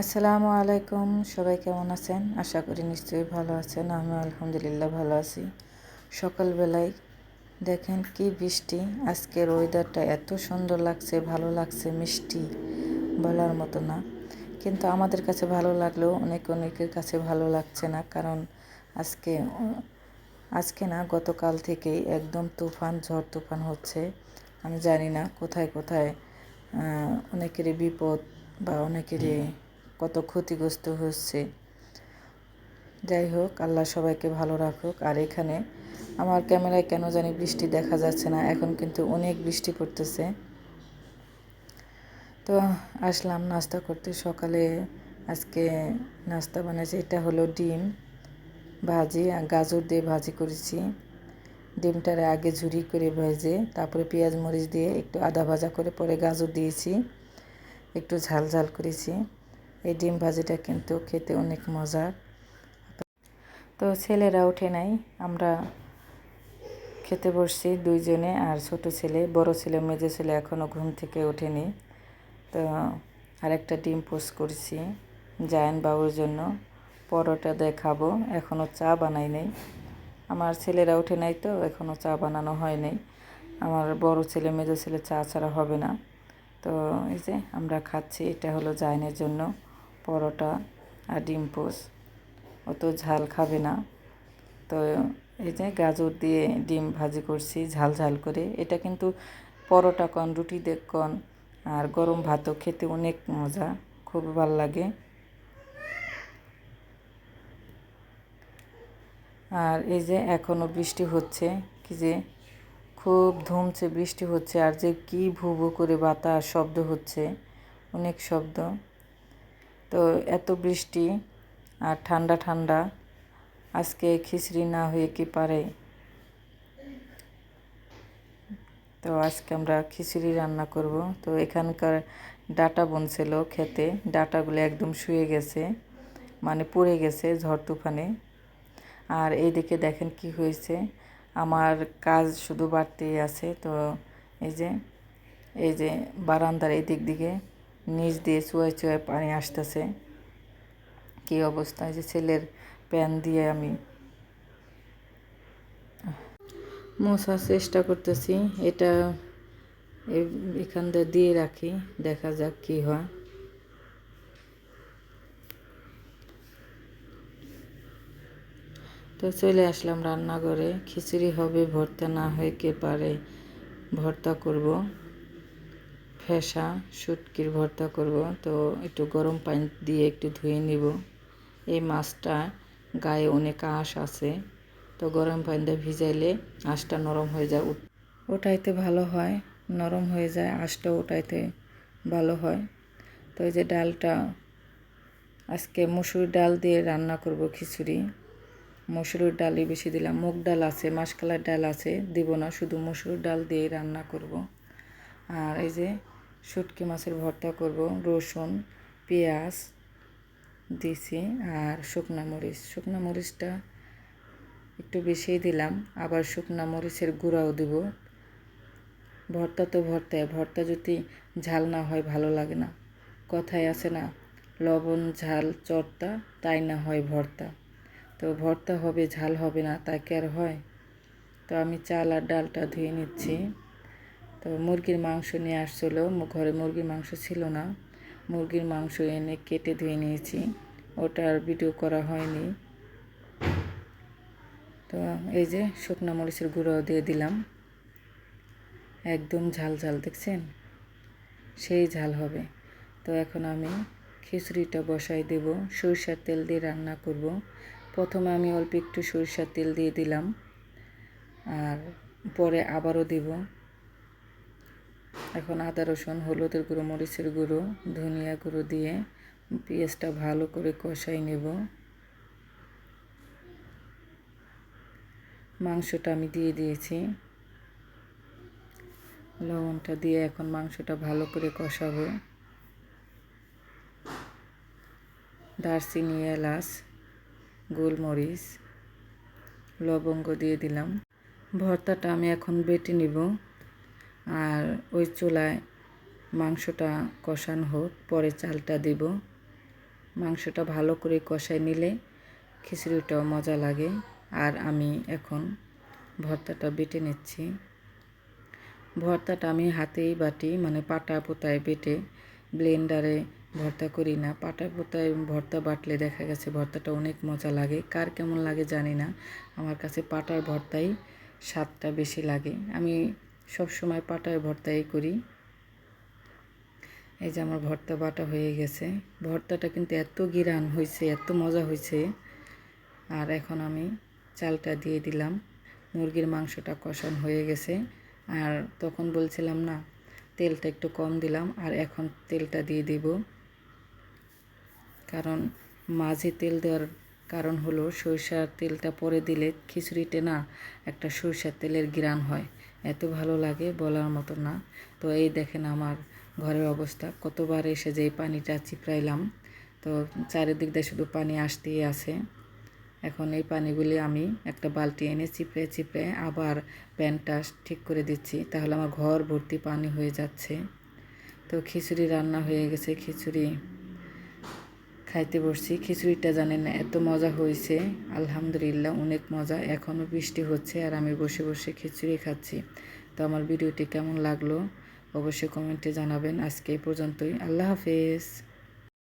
আসসালামু আলাইকুম, সবাই কেমন আছেন? আশা করি নিশ্চয়ই ভালো আছেন আমি আলহামদুলিল্লাহ ভালো আছি। সকালবেলায় দেখেন কি বৃষ্টি, আজকের ওয়েদারটা এত সুন্দর লাগছে, ভালো লাগছে, মিষ্টি বলার মতো না। কিন্তু আমাদের কাছে ভালো লাগলেও অনেক অনেকের কাছে ভালো লাগছে না, কারণ আজকে আজকে না গতকাল থেকেই একদম তুফান, ঝড় তুফান হচ্ছে। আমি জানি না কোথায় কোথায় অনেকেরই বিপদ বা অনেকেরই কত ক্ষতিগ্রস্ত হচ্ছে। যাই হোক, আল্লাহ সবাইকে ভালো রাখুক। আর এখানে আমার ক্যামেরায় কেন জানি বৃষ্টি দেখা যাচ্ছে না, এখন কিন্তু অনেক বৃষ্টি পড়তেছে। তো আসলাম নাস্তা করতে। সকালে আজকে নাস্তা বানিয়েছি এটা হলো ডিম ভাজি। গাজর দিয়ে ভাজি করেছি। ডিমটারে আগে ঝুরি করে ভেজে, তারপরে পেঁয়াজ মরিচ দিয়ে একটু আদা ভাজা করে পরে গাজর দিয়েছি। একটু ঝাল ঝাল করেছি। এই ডিম ভাজিটা কিন্তু খেতে অনেক মজার। তো ছেলেরা ওঠে নাই, আমরা খেতে বসছি দুইজনে আর ছোট ছেলে, বড় ছেলে, মেজো ছেলে এখনও ঘুম থেকে ওঠেনি। তো আরেকটা ডিম পোস্ট করছি জায়ন বাবুর জন্য, পরোটা দেখাবো এখনও চা বানাই নেই। আমার ছেলেরা ওঠে নাই তো এখনও চা বানানো হয় নাই। আমার বড় ছেলে, মেজো ছেলে চা ছাড়া হবে না। তো এই যে আমরা খাচ্ছি, এটা হলো জায়নের জন্য। পরোটা আর ডিম পোস। অত ঝাল খাবে না। তো এই যে গাজর দিয়ে ডিম ভাজি করছি, ঝাল ঝাল করে। এটা কিন্তু পরোটা কন, রুটি দেখ কন আর গরম ভাতও খেতে অনেক মজা, খুব ভালো লাগে। আর এই যে এখনও বৃষ্টি হচ্ছে, কি যে খুব ধুমছে বৃষ্টি হচ্ছে আর যে কি ভু ভু করে বাতাস শব্দ হচ্ছে, অনেক শব্দ। তো এত বৃষ্টি আর ঠান্ডা ঠান্ডা। আজকে খিচড়ি না হয়ে কি পারে? তো আজকে আমরা খিচুড়ি রান্না করব। তো এখানকার ডাটা বনছিল খেতে। ডাটাগুলো একদম শুয়ে গেছে মানে পড়ে গেছে ঝড় তুফানে। আর এইদিকে দেখেন কি হয়েছে। আমার কাজ শুধু বাড়তেই আছে। তো এই যে এই যে বারান্দার এই দিক দিকে নিচ দিয়ে চুয়ায় চুয়ায় পানি আসতেছে। কী অবস্থা? যে ছেলের প্যান দিয়ে আমি মশার চেষ্টা করতেছি। এটা এখান দিয়ে রাখি, দেখা যাক কি হয়। তো চলে আসলাম রান্নাঘরে। খিচুড়ি হবে, ভর্তা না হয়ে কে পারে ভর্তা করব। ফেসা, শুটকির ভর্তা করব। তো একটু গরম পানি দিয়ে একটু ধুয়ে নিব। এই মাছটা গায়ে অনেক আঁশ আছে। তো গরম পানি দিয়ে ভিজাইলে আঁশটা নরম হয়ে যায়। ওটাইতে ভালো হয়। নরম হয়ে যায়, আঁশটা ওটাইতে ভালো হয়। তো এই যে ডালটা, আজকে মুসুর ডাল দিয়ে রান্না করব খিচুড়ি। মসুরের ডালই বেশি দিলাম। মুগ ডাল আছে, মাসকালার ডাল আছে, দিব না, শুধু মসুর ডাল দিয়ে রান্না করব। আর এই যে শুটকি মাছের ভর্তা করব, রসুন, পেঁয়াজ দিছি আর শুকনা মরিচ। শুকনা মরিচটা একটু বেশিই দিলাম, আবার শুকনা মরিচের গুঁড়াও দিব। ভর্তা তো ভর্তায়, ভর্তা যদি ঝাল না হয় ভালো লাগে না। কথায় আছে না, লবণ, ঝাল, চর্তা, তাই না হয় ভর্তা। তো ভর্তা হবে, ঝাল হবে না তা কি আর হয়? তো আমি চাল আর ডালটা ধুয়ে নিচ্ছি। তো মুরগির মাংস নিয়ে আসছিল ঘরে মুরগির মাংস ছিল না। মুরগির মাংস এনে কেটে ধুয়ে নিয়েছি। ওটার ভিডিও করা হয়নি। তো এই যে শুকনো মরিচের গুঁড়ো দিয়ে দিলাম। একদম ঝাল ঝাল, দেখছেন? সেই ঝাল হবে। তো এখন আমি খিচুড়িটা বসাই দেব। সরিষার তেল দিয়ে রান্না করব। প্রথমে আমি অল্প একটু সরিষার তেল দিয়ে দিলাম। আর পরে আবারও দেব। এখন আদা, রসুন, হলুদের গুঁড়ো, মরিচের গুঁড়ো, ধনিয়া গুঁড়ো দিয়ে পেঁয়াজটা ভালো করে কষাই নেব। মাংসটা আমি দিয়ে দিয়েছি। লবণটা দিয়ে এখন মাংসটা ভালো করে কষাবো। দারচিনি, এলাচ, গোলমরিচ, লবঙ্গ দিয়ে দিলাম। ভর্তাটা আমি এখন বেটে নিব। আর ওই চুলায় মাংসটা কষানো হোক, পরে চালটা দিব। মাংসটা ভালো করে কষায় নিলে খিচুড়িটাও মজা লাগে। আর আমি এখন ভর্তাটা বেটে নিচ্ছি। ভর্তাটা আমি হাতেই বাটি মানে পাটা পোতায় বেটে ব্লেন্ডারে ভর্তা করি না। পাটা পোতায় ভর্তা বাটলে দেখা গেছে ভর্তাটা অনেক মজা লাগে। কার কেমন লাগে জানি না। আমার কাছে পাটার ভর্তাই স্বাদটা বেশি লাগে। আমি সব সময় পাটার ভর্তাই করি। এই যে আমার ভর্তা বাটা হয়ে গেছে। ভর্তাটা কিন্তু এত গিরান হয়েছে এত মজা হয়েছে আর এখন আমি চালটা দিয়ে দিলাম। মুরগির মাংসটা কষান হয়ে গেছে। আর তখন বলছিলাম না, তেলটা একটু কম দিলাম আর এখন তেলটা দিয়ে দিব। কারণ মাঝে তেল দেওয়ার কারণ হলো সরিষার তেলটা পরে দিলে খিচুড়িতে না একটা সরিষার তেলের গ্রান হয়। এত ভালো লাগে বলার মতো না। তো এই দেখেন আমার ঘরের অবস্থা। কতবার এসে যে পানিটা চিপড়াইলাম। তো চারিদিক দিয়ে শুধু পানি আসতেই আছে। এখন এই পানিগুলি আমি একটা বালতি এনে চিপড়ে চিপড়ে আবার প্যানটা ঠিক করে দিচ্ছি। তাহলে আমার ঘর ভর্তি পানি হয়ে যাচ্ছে। তো খিচুড়ি রান্না হয়ে গেছে। খিচুড়ি খাইতে বসছি। খিচুড়িটা জানেন না এত মজা হয়েছে। আলহামদুলিল্লাহ অনেক মজা। এখনও বৃষ্টি হচ্ছে আর আমি বসে বসে খিচুড়ি খাচ্ছি। তো আমার ভিডিওটি কেমন লাগল? অবশ্যই কমেন্টে জানাবেন। আজকে এই পর্যন্তই। আল্লাহ হাফেজ।